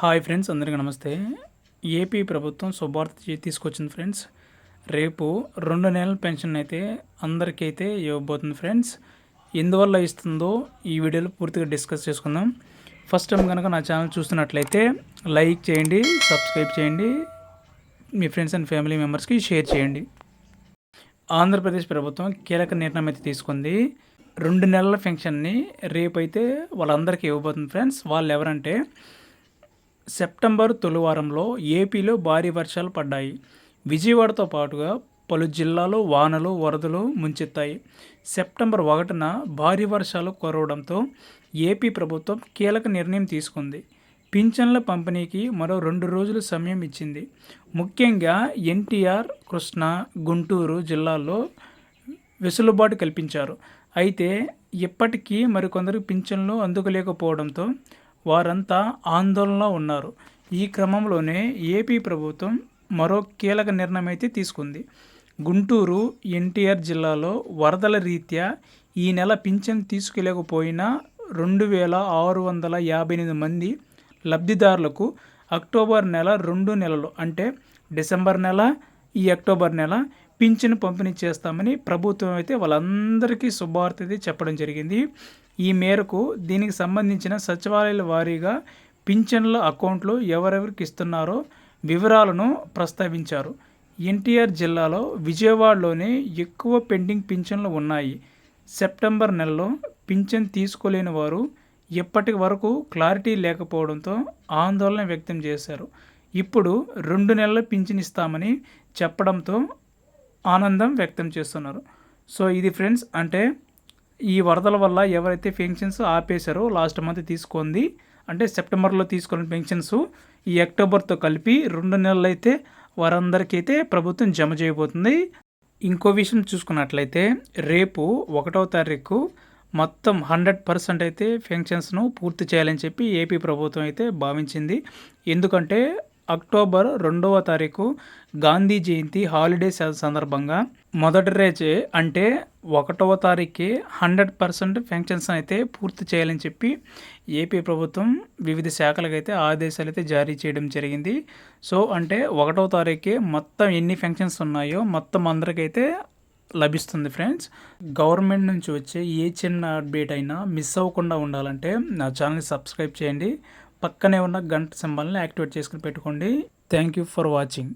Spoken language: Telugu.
హాయ్ ఫ్రెండ్స్ అందరికీ నమస్తే. ఏపీ ప్రభుత్వం శుభార్త తీసుకొచ్చింది ఫ్రెండ్స్. రేపు రెండు నెలల పెన్షన్ అయితే అందరికైతే ఇవ్వబోతుంది ఫ్రెండ్స్. ఎందువల్ల ఇస్తుందో ఈ వీడియోలో పూర్తిగా డిస్కస్ చేసుకుందాం. ఫస్ట్ టైం కనుక నా ఛానల్ చూస్తున్నట్లయితే లైక్ చేయండి సబ్స్క్రైబ్ చేయండి మీ ఫ్రెండ్స్ అండ్ ఫ్యామిలీ మెంబర్స్కి షేర్ చేయండి. ఆంధ్రప్రదేశ్ ప్రభుత్వం కీలక నిర్ణయం అయితే తీసుకుంది. రెండు నెలల పెన్షన్ని రేపైతే వాళ్ళందరికీ ఇవ్వబోతుంది ఫ్రెండ్స్. వాళ్ళు ఎవరంటే సెప్టెంబర్ తొలివారంలో ఏపీలో భారీ వర్షాలు పడ్డాయి. విజయవాడతో పాటుగా పలు జిల్లాలో వానలు వరదలు ముంచెత్తాయి. సెప్టెంబర్ ఒకటిన భారీ వర్షాలు కురవడంతో ఏపీ ప్రభుత్వం కీలక నిర్ణయం తీసుకుంది. పింఛన్ల పంపిణీకి మరో రెండు రోజులు సమయం ఇచ్చింది. ముఖ్యంగా ఎన్టీఆర్ కృష్ణ గుంటూరు జిల్లాల్లో వెసులుబాటు కల్పించారు. అయితే ఇప్పటికీ మరికొందరు పింఛన్లు అందుకోలేకపోవడంతో వారంతా ఆందోళనలో ఉన్నారు. ఈ క్రమంలోనే ఏపీ ప్రభుత్వం మరో కీలక నిర్ణయం అయితే తీసుకుంది. గుంటూరు ఎన్టీఆర్ జిల్లాలో వరదల రీత్యా ఈ నెల పింఛన్ తీసుకెళ్ళకపోయినా రెండు వేల ఆరు వందల యాభై ఎనిమిది మంది లబ్ధిదారులకు అక్టోబర్ నెల రెండు నెలలు అంటే డిసెంబర్ నెల ఈ అక్టోబర్ నెల పింఛను పంపిణీ చేస్తామని ప్రభుత్వం అయితే వాళ్ళందరికీ శుభవార్త అయితే చెప్పడం జరిగింది. ఈ మేరకు దీనికి సంబంధించిన సచివాలయాల వారీగా పింఛన్ల అకౌంట్లు ఎవరెవరికి ఇస్తున్నారో వివరాలను ప్రస్తావించారు. ఎన్టీఆర్ జిల్లాలో విజయవాడలోనే ఎక్కువ పెండింగ్ పింఛన్లు ఉన్నాయి. సెప్టెంబర్ నెలలో పింఛన్ తీసుకోలేని వారు ఇప్పటి వరకు క్లారిటీ లేకపోవడంతో ఆందోళన వ్యక్తం చేశారు. ఇప్పుడు రెండు నెలల పింఛన్ ఇస్తామని చెప్పడంతో ఆనందం వ్యక్తం చేస్తున్నారు. సో ఇది ఫ్రెండ్స్ అంటే ఈ వరదల వల్ల ఎవరైతే పెన్షన్స్ ఆపేశారో లాస్ట్ మంత్ తీసుకుంది అంటే సెప్టెంబర్లో తీసుకున్న పెన్షన్స్ ఈ అక్టోబర్తో కలిపి రెండు నెలలు అయితే వారందరికీ అయితే ప్రభుత్వం జమ చేయబోతుంది. ఇంకో విషయం చూసుకున్నట్లయితే రేపు ఒకటవ తారీఖు మొత్తం హండ్రెడ్ పర్సెంట్ అయితే పెన్షన్స్ను పూర్తి చేయాలని చెప్పి ఏపీ ప్రభుత్వం అయితే భావించింది. ఎందుకంటే అక్టోబర్ రెండవ తారీఖు గాంధీ జయంతి హాలిడే సందర్భంగా మొదటి రోజే అంటే ఒకటవ తారీఖుకి హండ్రెడ్ పర్సెంట్ పెన్షన్స్ అయితే పూర్తి చేయాలని చెప్పి ఏపీ ప్రభుత్వం వివిధ శాఖలకు అయితే ఆదేశాలు అయితే జారీ చేయడం జరిగింది. సో అంటే ఒకటవ తారీఖుకి మొత్తం ఎన్ని ఫంక్షన్స్ ఉన్నాయో మొత్తం అందరికైతే లభిస్తుంది ఫ్రెండ్స్. గవర్నమెంట్ నుంచి వచ్చే ఏ చిన్న అప్డేట్ అయినా మిస్ అవ్వకుండా ఉండాలంటే నా ఛానల్ని సబ్స్క్రైబ్ చేయండి. పక్కనే ఉన్న గంట సింబల్ని యాక్టివేట్ చేసుకుని పెట్టుకోండి. Thank you for watching